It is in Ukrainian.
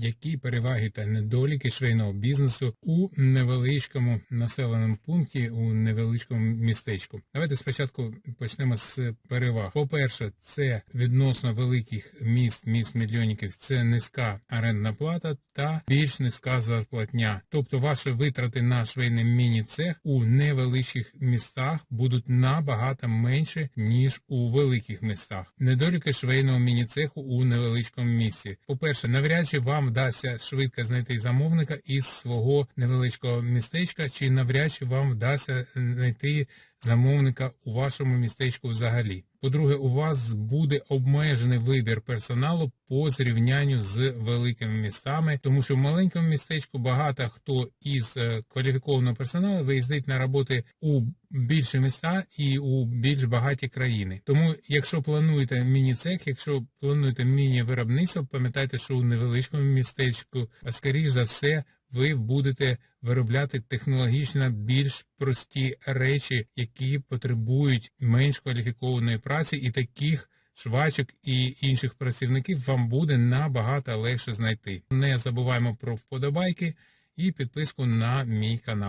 які переваги та недоліки швейного бізнесу у невеличкому населеному пункті, у невеличкому містечку. Давайте спочатку почнемо з переваг. По-перше, це відносно великих міст, міст мільйонників, це низька орендна плата та більш низька зарплатня. Тобто ваші витрати на швейний міні-цех у невеличких містах будуть набагато менше, ніж у великих містах. Недоліки швейного міні-цеху у невеличкому місці. По-перше, навряд чи вам вдасться швидко знайти замовника із свого невеличкого містечка, чи навряд чи вам вдасться знайти замовника у вашому містечку взагалі. По-друге, у вас буде обмежений вибір персоналу по зрівнянню з великими містами, тому що в маленькому містечку багато хто із е, кваліфікованого персоналу виїздить на роботи у більші міста і у більш багаті країни. Тому, якщо плануєте міні-цех, якщо плануєте міні-виробництво, пам'ятайте, що у невеличкому містечку, а скоріш за все, ви будете виробляти технологічно більш прості речі, які потребують менш кваліфікованої праці, і таких швачок і інших працівників вам буде набагато легше знайти. Не забуваємо про вподобайки і підписку на мій канал.